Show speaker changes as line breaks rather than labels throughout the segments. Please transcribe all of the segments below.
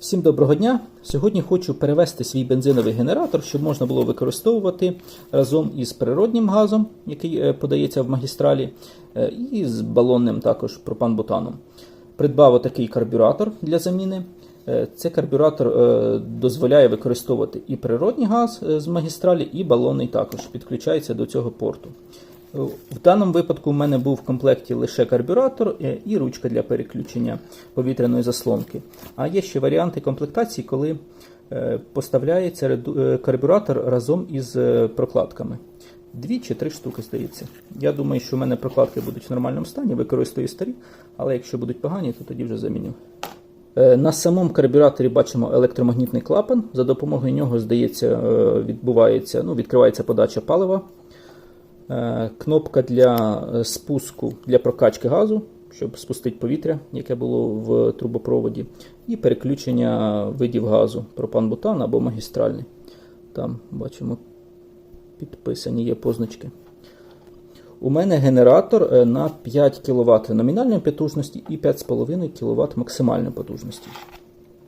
Всім доброго дня! Сьогодні хочу перевести свій бензиновий генератор, щоб можна було використовувати разом із природнім газом, який е, подається в магістралі, е, і з балонним також пропан-бутаном. Придбав отакий карбюратор для заміни. Е, Цей карбюратор дозволяє використовувати і природній газ з магістралі, і балонний також підключається до цього порту. В даному випадку в мене був в комплекті лише карбюратор і ручка для переключення повітряної заслонки. А є ще варіанти комплектації, коли е, поставляється е, карбюратор разом із е, прокладками. Дві чи три штуки, здається. Я думаю, що в мене прокладки будуть в нормальному стані, використаю старі, але якщо будуть погані, то тоді вже заміню. На самому карбюраторі бачимо електромагнітний клапан. За допомогою нього, здається, відбувається, ну, відкривається подача палива. Е, Кнопка для е, спуску для прокачки газу, щоб спустити повітря, яке було в трубопроводі, і переключення видів газу пропан-бутан або магістральний. Там бачимо підписані є позначки. У мене генератор е, на 5 кВт номінальної потужності і 5,5 кВт максимальної потужності.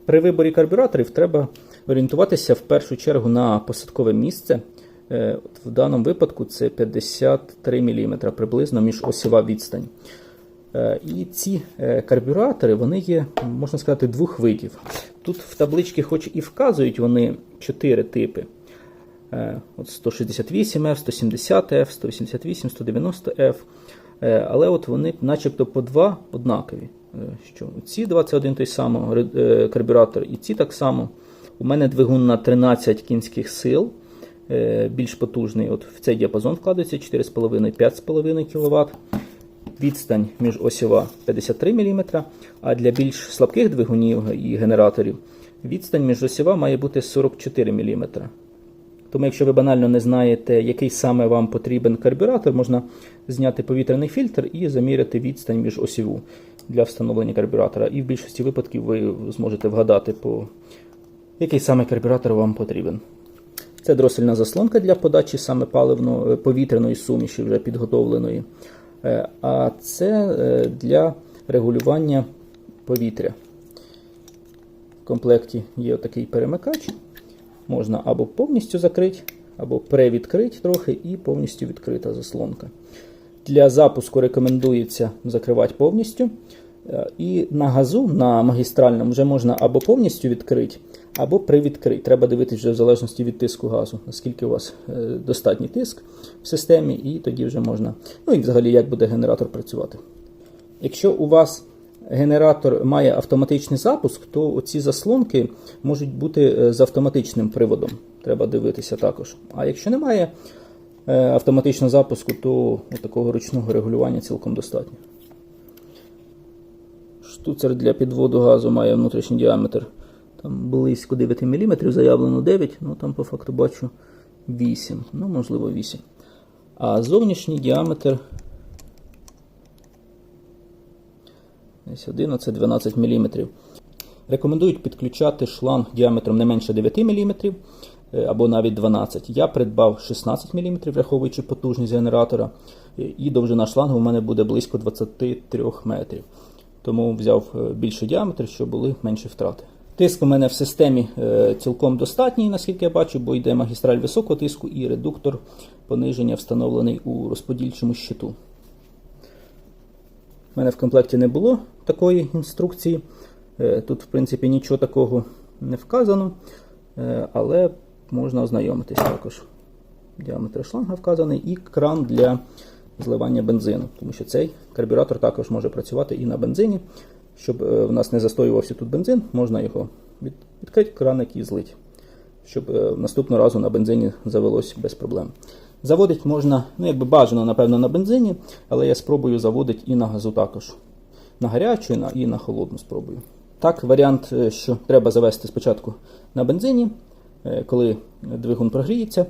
При виборі карбюраторів треба орієнтуватися в першу чергу на посадкове місце. Е, В даному випадку це 53 мм приблизно між осіва відстань. Е, І ці е, карбюратори вони є, можна сказати, двох видів. Тут в табличці, хоч і вказують вони 4 типи. От 168F, 170F, 188, 190F. Е, Але от вони начебто по два однакові. Що ці 21 той самий карбюратор, і ці так само. У мене двигун на 13 кінських сил, більш потужний. От в цей діапазон вкладається 4,5-5,5 кВт. Відстань між осіва 53 мм, а для більш слабких двигунів і генераторів відстань між осіва має бути 44 мм. Тому, якщо ви банально не знаєте, який саме вам потрібен карбюратор, можна зняти повітряний фільтр і заміряти відстань між осіву для встановлення карбюратора. І в більшості випадків ви зможете вгадати, по який саме карбюратор вам потрібен. Це дросельна заслонка для подачі саме паливно повітряної суміші, вже підготовленої. Е, А це е, для регулювання повітря. В комплекті є такий перемикач. Можна або повністю закрити, або привідкрити трохи і повністю відкрита заслонка. Для запуску рекомендується закривати повністю. Е, І на газу, на магістральному, вже можна або повністю відкрити, або привідкрити. Треба дивитися вже в залежності від тиску газу, наскільки у вас е, достатній тиск в системі, і тоді вже можна. Ну і взагалі, як буде генератор працювати. Якщо у вас генератор має автоматичний запуск, то оці заслонки можуть бути е, з автоматичним приводом. Треба дивитися також. А якщо немає автоматичного запуску, то такого ручного регулювання цілком достатньо. Штуцер для підводу газу має внутрішній діаметр там близько 9 мм, заявлено 9, ну там по факту бачу 8, ну можливо 8. А зовнішній діаметр Десь 11-12 мм. Рекомендують підключати шланг діаметром не менше 9 мм е, або навіть 12 Я придбав 16 мм, враховуючи потужність генератора, і довжина шлангу у мене буде близько 23 метрів. Тому взяв е, більший діаметр, щоб були менші втрати. Тиск у мене в системі е, цілком достатній, наскільки я бачу, бо йде магістраль високого тиску і редуктор пониження встановлений у розподільчому щиту. У мене в комплекті не було такої інструкції. Е, Тут, в принципі, нічого такого не вказано, але можна ознайомитись також. Діаметр шланга вказаний і кран для зливання бензину, тому що цей карбюратор також може працювати і на бензині. Щоб е, в нас не застоювався тут бензин, можна його від- відкрити краник і злити, щоб е, наступного разу на бензині завелось без проблем. Заводити можна, ну якби бажано, напевно, на бензині, але я спробую заводити і на газу також. На гарячу і на, холодну спробую. Так, варіант, е, що треба завести спочатку на бензині, коли двигун прогріється,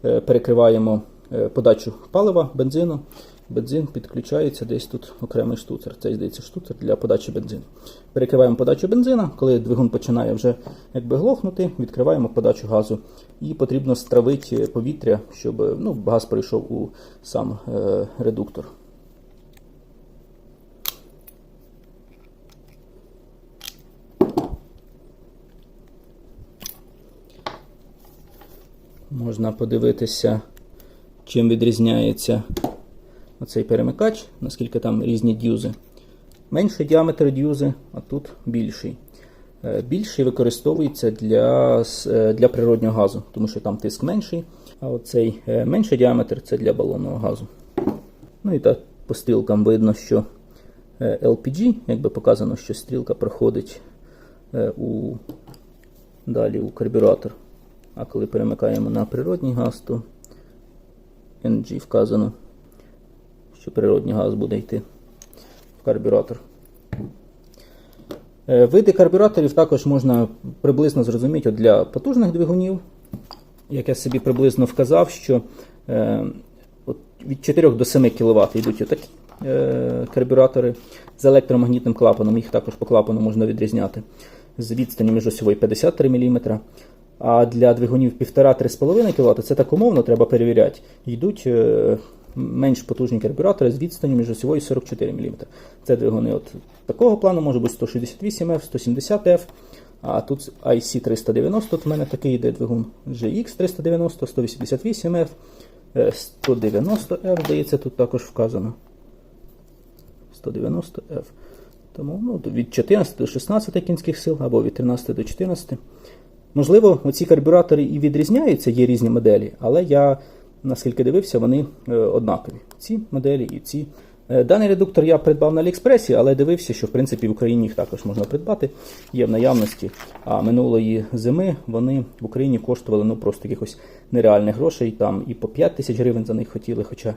перекриваємо Е, подачу палива, бензину. Бензин підключається десь тут окремий штуцер. Це здається штуцер для подачі бензину. Перекриваємо подачу бензина, коли двигун починає вже якби глохнути, відкриваємо подачу газу. І потрібно стравити повітря, щоб ну, газ прийшов у сам е редуктор. Можна подивитися чим відрізняється оцей перемикач, наскільки там різні дюзи. Менший діаметр дюзи, а тут більший. Е, Більший використовується для, е, для природнього газу, тому що там тиск менший, а оцей е, менший діаметр це для балонного газу. Ну і так по стрілкам видно, що LPG, якби показано, що стрілка проходить у, далі у карбюратор. А коли перемикаємо на природний газ, то NG вказано, що природний газ буде йти в карбюратор. Е, Види карбюраторів також можна приблизно зрозуміти для потужних двигунів. Як я собі приблизно вказав, що е, від 4 до 7 кВт йдуть отакі е, карбюратори з електромагнітним клапаном, їх також по клапану можна відрізняти з відстані міжосьової 53 мм. А для двигунів 1,5-3,5 кВт це так умовно, треба перевіряти. Йдуть е, менш потужні карбюратори з відстані між міжосьової 44 мм. Це двигуни от такого плану, може бути 168F, 170F. А тут IC390, тут в мене такий йде двигун GX390, 188F, е, 190F, здається, тут також вказано. 190F. Тому ну, від 14 до 16 кінських сил або від 13 до 14. Можливо, оці карбюратори і відрізняються, є різні моделі, але я, наскільки дивився, вони е, однакові. Ці моделі і ці. Е, Даний редуктор я придбав на Аліекспресі, але дивився, що в принципі в Україні їх також можна придбати, є в наявності. А минулої зими вони в Україні коштували ну, просто якихось нереальних грошей. Там і по 5 тисяч гривень за них хотіли, хоча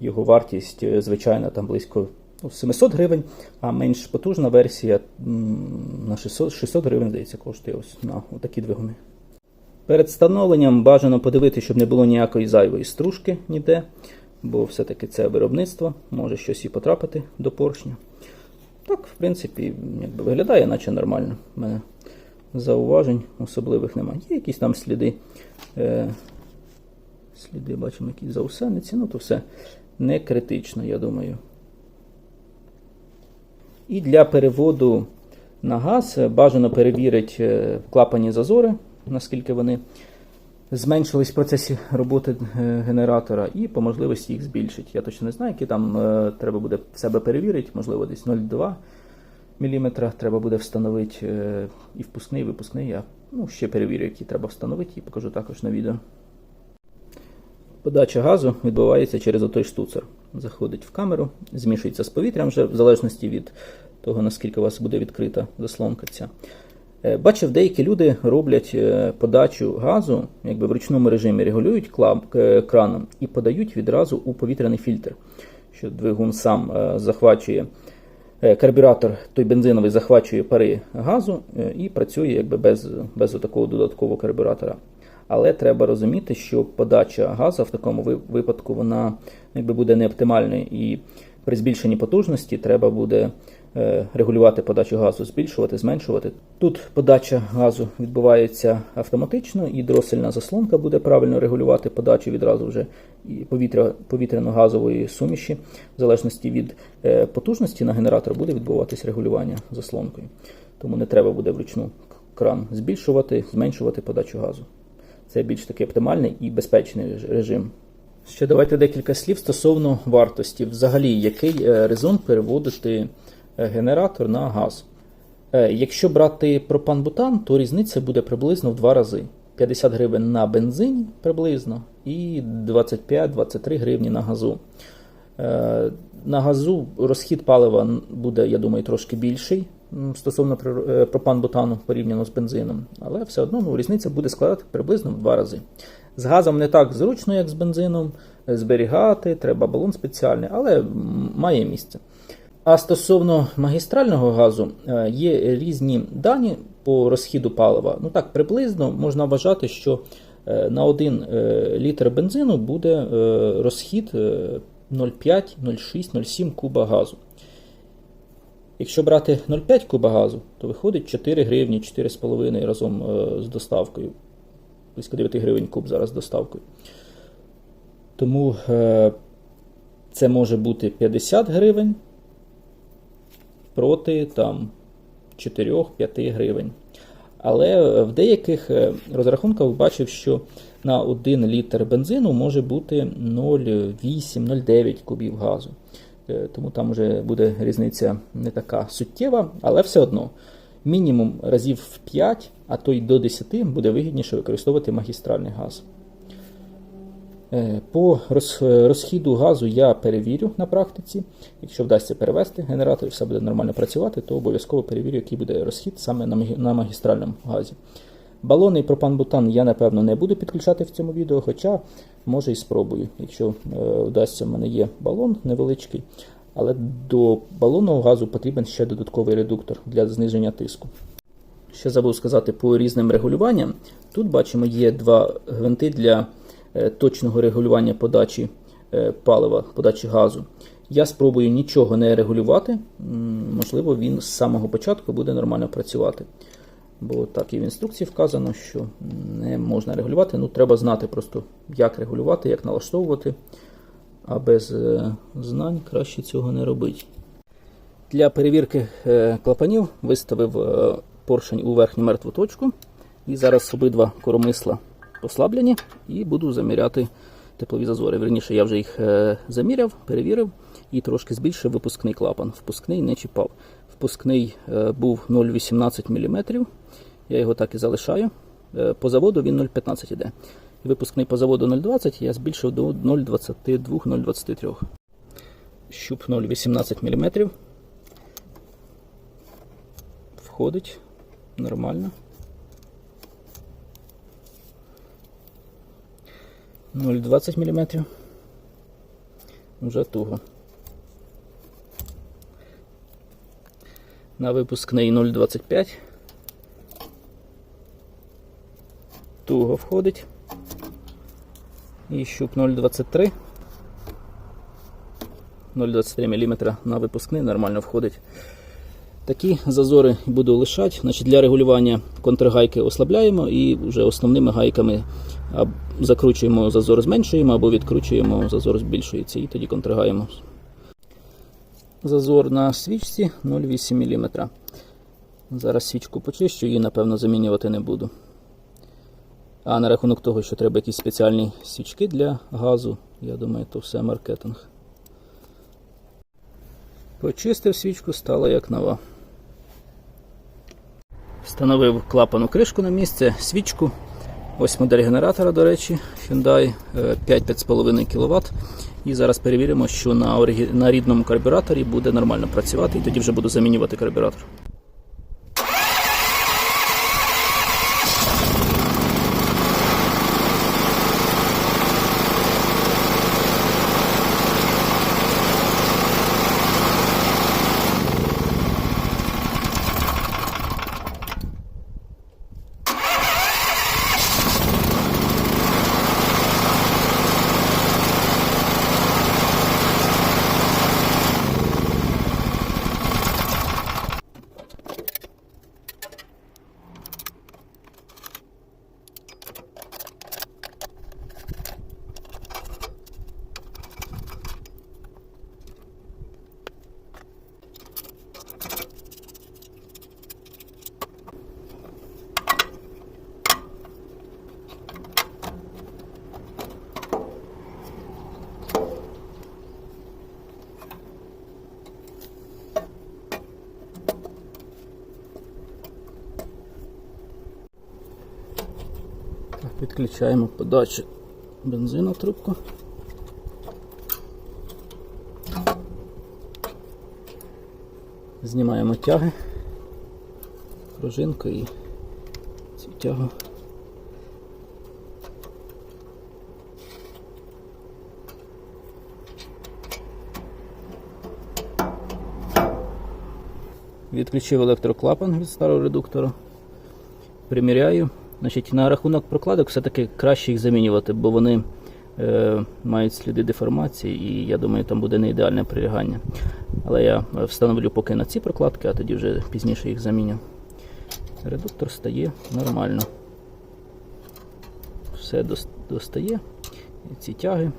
його вартість, е, звичайно, там близько 700 гривень, а менш потужна версія на 600, 600 гривень, здається, коштує ось на такі двигуни. Перед встановленням бажано подивитися, щоб не було ніякої зайвої стружки ніде, бо все-таки це виробництво, може щось і потрапити до поршня. Так, в принципі, якби виглядає, наче нормально. У мене зауважень особливих немає. Є якісь там сліди. Е, сліди бачимо, якісь заусениці, ну то все не критично, я думаю. І для переводу на газ е, бажано перевірити е, клапані зазори, наскільки вони зменшились в процесі роботи е, генератора, і по можливості їх збільшити. Я точно не знаю, які там треба буде в себе перевірити, можливо, десь 0,2 мм треба буде встановити і впускний, і випускний. Я ну, ще перевірю, які треба встановити, і покажу також на відео. Подача газу відбувається через отой штуцер. Заходить в камеру, змішується з повітрям вже в залежності від того, наскільки у вас буде відкрита заслонка ця. Е, Бачив, деякі люди роблять е, подачу газу, якби в ручному режимі регулюють е, краном і подають відразу у повітряний фільтр, що двигун сам захвачує. Карбюратор той бензиновий захвачує пари газу і працює якби без, без такого додаткового карбюратора. Але треба розуміти, що подача газу в такому випадку вона якби буде неоптимальною, і при збільшенні потужності треба буде е, регулювати подачу газу, збільшувати, зменшувати. Тут подача газу відбувається автоматично, і дросельна заслонка буде правильно регулювати подачу відразу вже повітря, повітряно-газової суміші. В залежності від е, потужності на генератор буде відбуватись регулювання заслонкою. Тому не треба буде вручну кран збільшувати, зменшувати подачу газу. Це більш такий оптимальний і безпечний режим. Ще давайте декілька слів стосовно вартості. Взагалі, який е, резон переводити е, генератор на газ. Е, Якщо брати пропан-бутан, то різниця буде приблизно в два рази. 50 гривень на бензині приблизно і 25-23 гривні на газу. На газу розхід палива буде, я думаю, трошки більший стосовно е, пропан-бутану порівняно з бензином, але все одно ну, різниця буде складати приблизно в два рази. З газом не так зручно, як з бензином, е, зберігати, треба балон спеціальний, але має місце. А стосовно магістрального газу, е, є різні дані по розхіду палива. Ну так, приблизно можна вважати, що на 1 літр бензину буде розхід е, 0,5, 0,6, 0,7 куба газу. Якщо брати 0,5 куба газу, то виходить 4 гривні, 4,5 разом е, з доставкою. Близько 9 гривень куб зараз з доставкою. Тому е, це може бути 50 гривень проти там 4-5 гривень. Але в деяких е, розрахунках бачив, що на 1 літр бензину може бути 0,8-0,9 кубів газу. Е, Тому там вже буде різниця не така суттєва, але все одно мінімум разів в 5, а то й до 10 буде вигідніше використовувати магістральний газ. Е, По е, розхіду газу я перевірю на практиці. Якщо вдасться перевести генератор і все буде нормально працювати, то обов'язково перевірю, який буде розхід саме на магістральному газі. Балони і пропан-бутан я, напевно, не буду підключати в цьому відео, хоча може і спробую. Якщо е, вдасться, в мене є балон невеличкий, але до балонного газу потрібен ще додатковий редуктор для зниження тиску. Ще забув сказати по різним регулюванням. Тут бачимо є два гвинти для е, точного регулювання подачі е, палива, подачі газу. Я спробую нічого не регулювати. Можливо, він з самого початку буде нормально працювати. Бо так і в інструкції вказано, що не можна регулювати. Ну, треба знати просто, як регулювати, як налаштовувати. А без е, знань краще цього не робити. Для перевірки е, клапанів виставив е, поршень у верхню мертву точку. І зараз обидва коромисла послаблені і буду заміряти теплові зазори. Верніше, я вже їх заміряв, перевірив і трошки збільшив випускний клапан. Впускний не чіпав. Впускний був 0,18 мм. Я його так і залишаю. Е, По заводу він 0,15 іде. Випускний по заводу 0,20 я збільшив до 0,22-0,23. Щуп 0,18 мм. Входить нормально. 0,20 мм. Вже туго. На випускний 0,25. Туго входить. І щуп 0,23. 0,23 мм на випускний нормально входить. Такі зазори буду лишати. Значить, Для регулювання контргайки ослабляємо і вже основними гайками закручуємо зазор, зменшуємо або відкручуємо зазор збільшується і тоді контргаємо. Зазор на свічці 0,8 мм. Зараз свічку почищу і, напевно, замінювати не буду. А на рахунок того, що треба якісь спеціальні свічки для газу, я думаю, то все маркетинг. Почистив свічку, стала як нова. Встановив клапану кришку на місце, свічку. Ось модель генератора, до речі, Hyundai е, 5-5,5 кВт. І зараз перевіримо, що на, орigi... на рідному карбюраторі буде нормально працювати, і тоді вже буду замінювати карбюратор. Підключаємо подачу бензину трубку. Знімаємо тяги, пружинку і цю тягу. Відключив електроклапан від старого редуктора. Приміряю. Значить, на рахунок прокладок все-таки краще їх замінювати, бо вони е, мають сліди деформації і я думаю, там буде не ідеальне прилягання. Але я е, встановлю поки на ці прокладки, а тоді вже пізніше їх заміню. Редуктор стає нормально. Все достає. Ці тяги,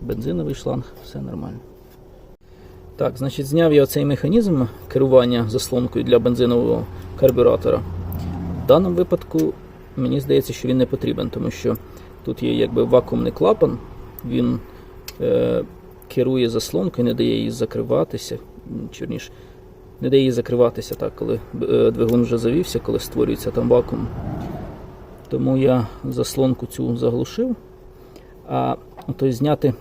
бензиновий шланг, все нормально. Так, значить, зняв я цей механізм керування заслонкою для бензинового карбюратора. В даному випадку мені здається, що він не потрібен, тому що тут є якби вакуумний клапан, він е, керує заслонкою, не дає їй закриватися. м, не дає їй закриватися, так, коли е, двигун вже завівся, коли створюється там вакуум. Тому я заслонку цю заглушив. А то зняти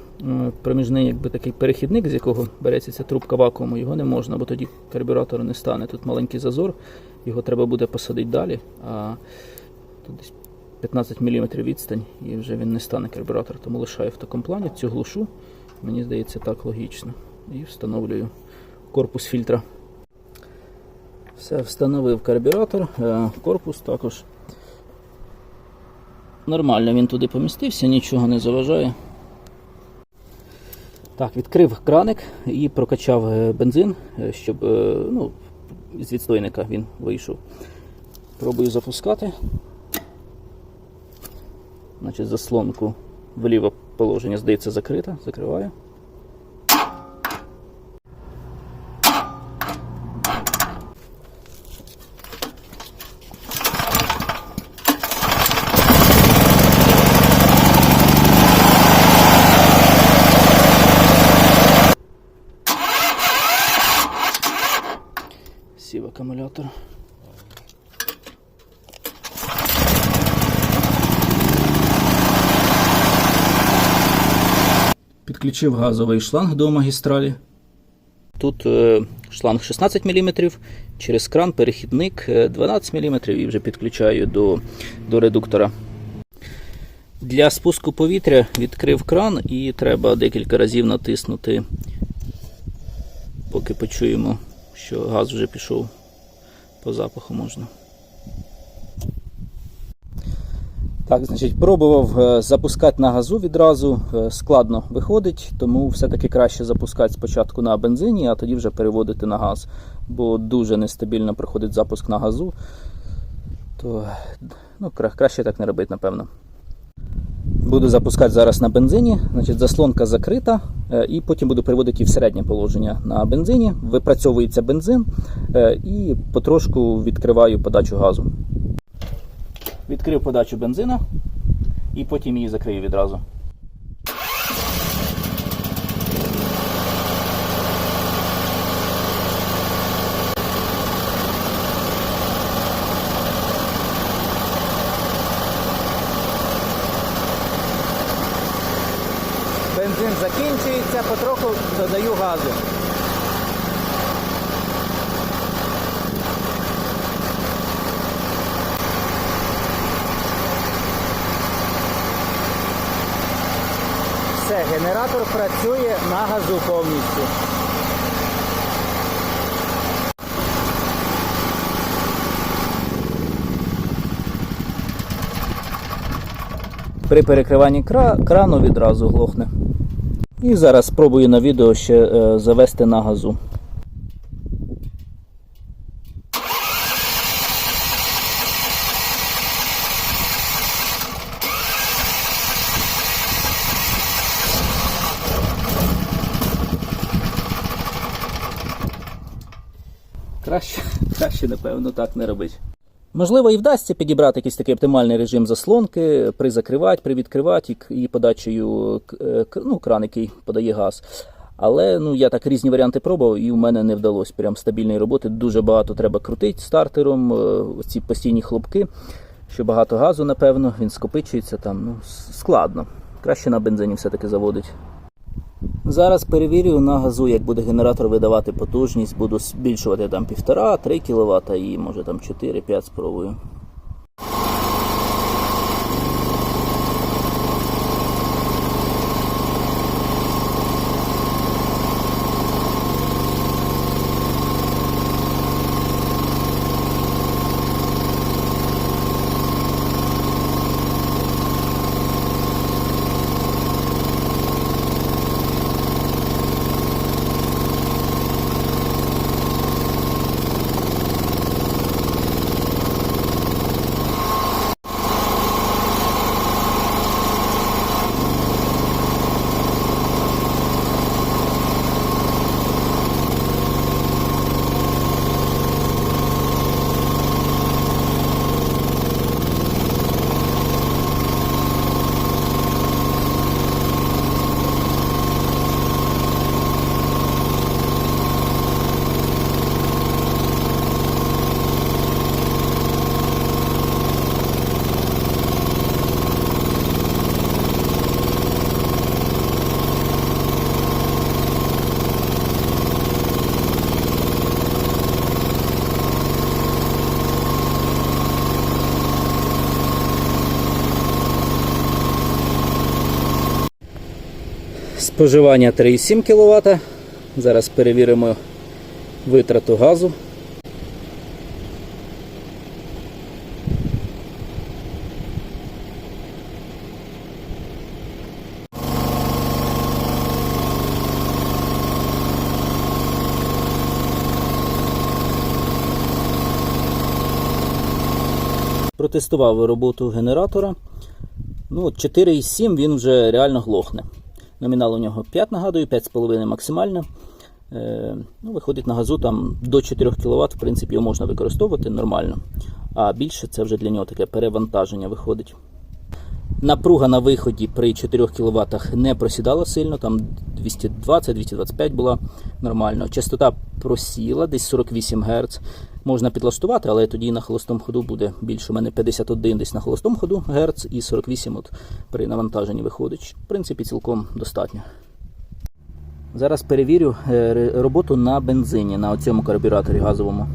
проміжний якби, такий перехідник, з якого береться ця трубка вакууму, його не можна, бо тоді карбюратор не стане. Тут маленький зазор, його треба буде посадити далі. А тут десь 15 мм відстань і вже він не стане карбюратор. Тому лишаю в такому плані, цю глушу. Мені здається, так логічно. І встановлюю корпус фільтра. Все, встановив карбюратор, е, корпус також. Нормально він туди помістився, нічого не заважає. Так, відкрив краник і прокачав е, бензин, е, щоб ну, з відстойника він вийшов. Пробую запускати. Значить, заслонку в ліве положення, здається, закрита. Закриваю. Сів акумулятор. Підключив газовий шланг до магістралі. Тут е, шланг 16 мм, через кран перехідник е, 12 мм і вже підключаю до, до редуктора. Для спуску повітря відкрив кран і треба декілька разів натиснути, поки почуємо, що газ вже пішов по запаху можна. Так, значить, пробував е, запускати на газу відразу, е, складно виходить, тому все-таки краще запускати спочатку на бензині, а тоді вже переводити на газ, бо дуже нестабільно проходить запуск на газу. То ну, краще так не робити, напевно. Буду запускати зараз на бензині, значить, заслонка закрита, е, і потім буду переводити в середнє положення на бензині. Випрацьовується бензин і потрошку відкриваю подачу газу. Відкрив подачу бензина і потім її закрию відразу. Бензин закінчується, потроху додаю газу. Все, генератор працює на газу повністю. При перекриванні кра- крану відразу глохне. І зараз спробую на відео ще е, завести на газу. Краще, напевно, так не робити. Можливо, і вдасться підібрати якийсь такий оптимальний режим заслонки, призакривати, привідкривати і, к- і подачею е, ну, кран, який подає газ. Але ну, я так різні варіанти пробував, і в мене не вдалося прям стабільної роботи. Дуже багато треба крутити стартером, е, ці постійні хлопки, що багато газу, напевно, він скопичується там. Ну, складно. Краще на бензині все-таки заводить. Зараз перевірю на газу, як буде генератор видавати потужність. Буду збільшувати там 1,5-3 кВт і може там 4-5 спробую. Споживання 3,7 кВт. Зараз перевіримо витрату газу. Протестував роботу генератора. Ну, от 4,7 він вже реально глохне. Номінал у нього 5, нагадую, 5,5 максимально. Е, ну, виходить на газу там до 4 кВт, в принципі, його можна використовувати нормально. А більше це вже для нього таке перевантаження виходить. Напруга на виході при 4 кВт не просідала сильно, там 220-225 була нормально. Частота просіла, десь 48 Гц. Можна підлаштувати, але тоді на холостому ходу буде більше. У мене 51 десь на холостому ходу Гц і 48 от при навантаженні виходить. В принципі, цілком достатньо. Зараз перевірю е, роботу на бензині, на цьому карбюраторі газовому.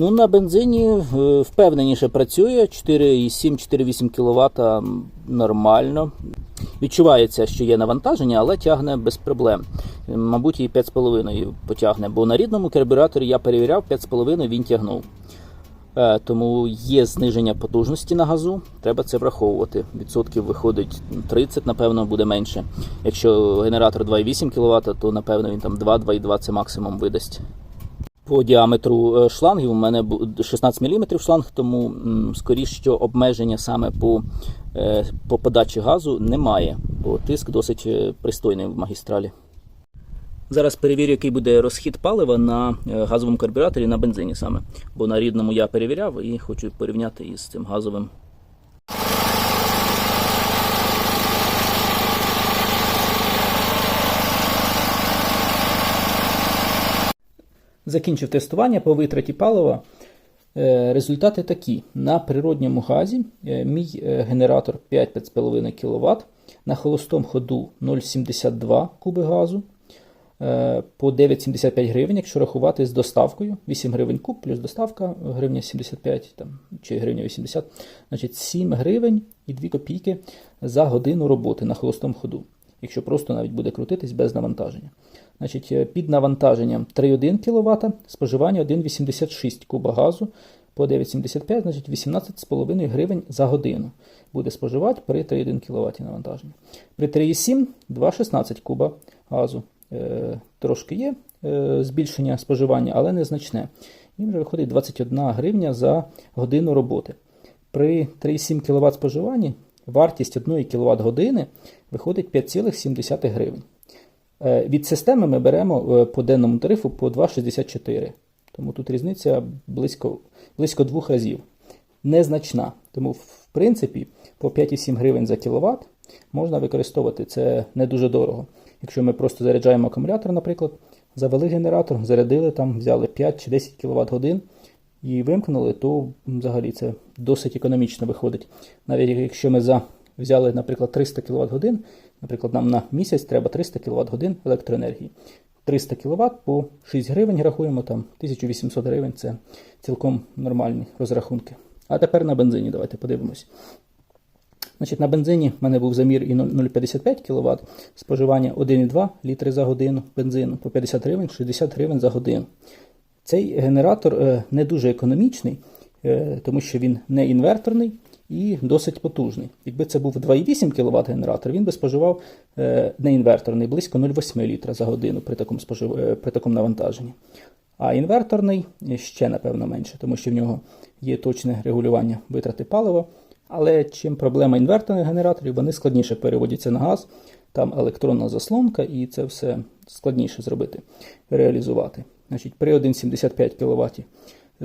Ну, на бензині е, впевненіше працює 4,7-4,8 кВт нормально. Відчувається, що є навантаження, але тягне без проблем. Мабуть, і 5,5 потягне, бо на рідному карбюраторі я перевіряв 5,5 він тягнув. Е, Тому є зниження потужності на газу, треба це враховувати. Відсотків виходить 30, напевно, буде менше. Якщо генератор 2,8 кВт, то напевно він там 2-2,2 це максимум видасть. По діаметру е, шлангів у мене 16 мм шланг, тому м, скоріш, що обмеження саме по, е, по подачі газу немає, бо тиск досить е, пристойний в магістралі. Зараз перевірю, який буде розхід палива на газовому карбюраторі на бензині саме. Бо на рідному я перевіряв і хочу порівняти із цим газовим. Закінчив тестування по витраті палива. Е, Результати такі: на природньому газі е, мій е, генератор 5-5,5 кВт, на холостому ходу 0,72 куби газу по 9,75 гривень, якщо рахувати з доставкою. 8 гривень куб плюс доставка, гривня 75 там, чи гривня 80, значить 7 гривень і 2 копійки за годину роботи на холостому ходу, якщо просто навіть буде крутитись без навантаження. Значить, е, під навантаженням 3,1 кВт, споживання 1,86 куба газу по 9,75, значить 18,5 гривень за годину буде споживати при 3,1 кВт навантаження. При 3,7 2,16 куба газу. Е, трошки є е, збільшення споживання, але незначне. І вже виходить 21 гривня за годину роботи. При 3,7 кВт споживанні вартість 1 кВт години виходить 5,7 гривень. Е, Від системи ми беремо е, по денному тарифу по 2,64. Тому тут різниця близько, близько двох разів. Незначна. Тому, в принципі, по 5,7 гривень за кіловат можна використовувати. Це не дуже дорого. Якщо ми просто заряджаємо акумулятор, наприклад, завели генератор, зарядили там, взяли 5 чи 10 кВт годин і вимкнули, то взагалі це досить економічно виходить. Навіть якщо ми за, взяли, наприклад, 300 кВт годин, наприклад, нам на місяць треба 300 кВт годин електроенергії. 300 кВт по 6 гривень рахуємо, там 1800 гривень це цілком нормальні розрахунки. А тепер на бензині давайте подивимось. Значить, на бензині в мене був замір і 0,55 кВт, споживання 1,2 літри за годину бензину по 50 гривень, 60 гривень за годину. Цей генератор е, не дуже економічний, е, тому що він не інверторний і досить потужний. Якби це був 2,8 кВт генератор, він би споживав е, не інверторний близько 0,8 літра за годину при такому, спожив... е, при такому навантаженні. А інверторний ще, напевно, менше, тому що в нього є точне регулювання витрати палива. Але чим проблема інверторних генераторів, вони складніше переводяться на газ, там електронна заслонка, і це все складніше зробити, реалізувати. Значить, При 1,75 кВт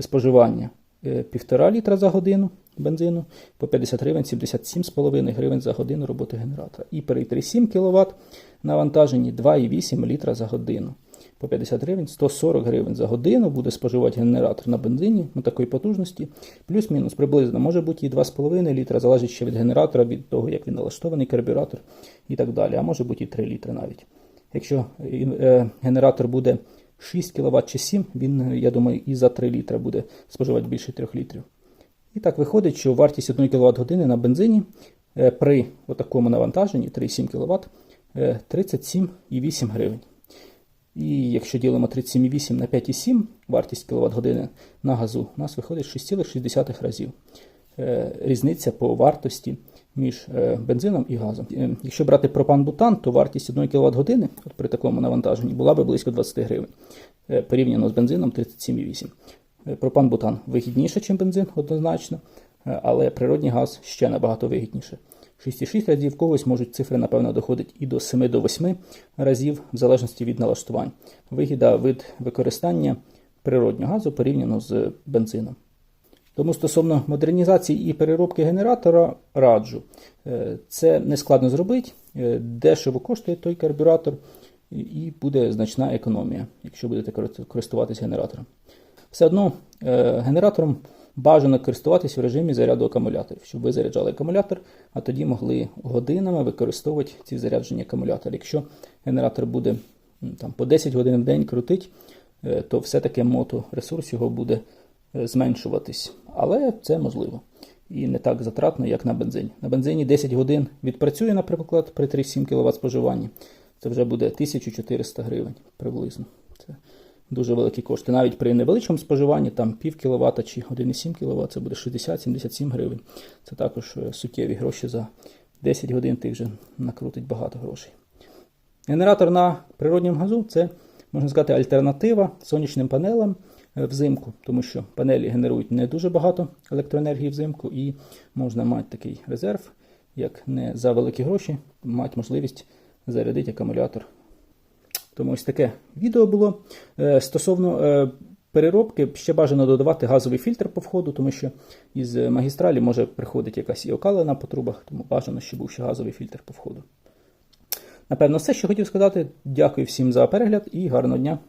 споживання е, 1,5 літра за годину бензину, по 50 гривень 77,5 гривень за годину роботи генератора. І при 3,7 кВт навантаженні 2,8 літра за годину. По 50 гривень 140 гривень за годину буде споживати генератор на бензині на такої потужності. Плюс-мінус приблизно може бути і 2,5 літра, залежить ще від генератора, від того, як він налаштований, карбюратор і так далі. А може бути і 3 літри навіть. Якщо е, генератор буде 6 кВт чи 7, він, я думаю, і за 3 літра буде споживати більше 3 літрів. І так виходить, що вартість 1 кВт години на бензині е, при такому навантаженні 3,7 кВт 37,8 гривень. І якщо ділимо 37,8 на 5,7 вартість кВт години на газу, у нас виходить 6,6 разів. Е, Різниця по вартості між е, бензином і газом. Е, Якщо брати пропан-бутан, то вартість 1 кВт години от при такому навантаженні була би близько 20 гривень. Е, Порівняно з бензином 37,8. Е, Пропан-бутан вигідніше, ніж бензин, однозначно, але природний газ ще набагато вигідніше. 6,6 разів когось можуть цифри, напевно, доходить і до 7 до 8 разів, в залежності від налаштувань. Вигіда від використання природнього газу порівняно з бензином. Тому стосовно модернізації і переробки генератора раджу. Е, Це не складно зробити, е, дешево коштує той карбюратор і буде значна економія, якщо будете користуватися генератором. Все одно е, генератором бажано користуватись в режимі заряду акумуляторів, щоб ви заряджали акумулятор, а тоді могли годинами використовувати ці заряджені акумулятори. Якщо генератор буде там, по 10 годин в день крутить, то все-таки моторесурс його буде зменшуватись. Але це можливо. І не так затратно, як на бензині. На бензині 10 годин відпрацює, наприклад, при 3,7 кВт споживанні. Це вже буде 1400 гривень приблизно. Це дуже великі кошти. Навіть при невеличкому споживанні, там пів кВт чи 1,7 кВт, це буде 60-77 гривень. Це також е, суттєві гроші за 10 годин ти вже накрутить багато грошей. Генератор на природньому газу це, можна сказати, альтернатива сонячним панелям е, взимку, тому що панелі генерують не дуже багато електроенергії взимку, і можна мати такий резерв, як не за великі гроші, мати можливість зарядити акумулятор. Тому ось таке відео було. Е, Стосовно е, переробки, ще бажано додавати газовий фільтр по входу, тому що із магістралі може приходити якась і окалина по трубах, тому бажано, щоб був ще газовий фільтр по входу. Напевно, все, що хотів сказати. Дякую всім за перегляд і гарного дня!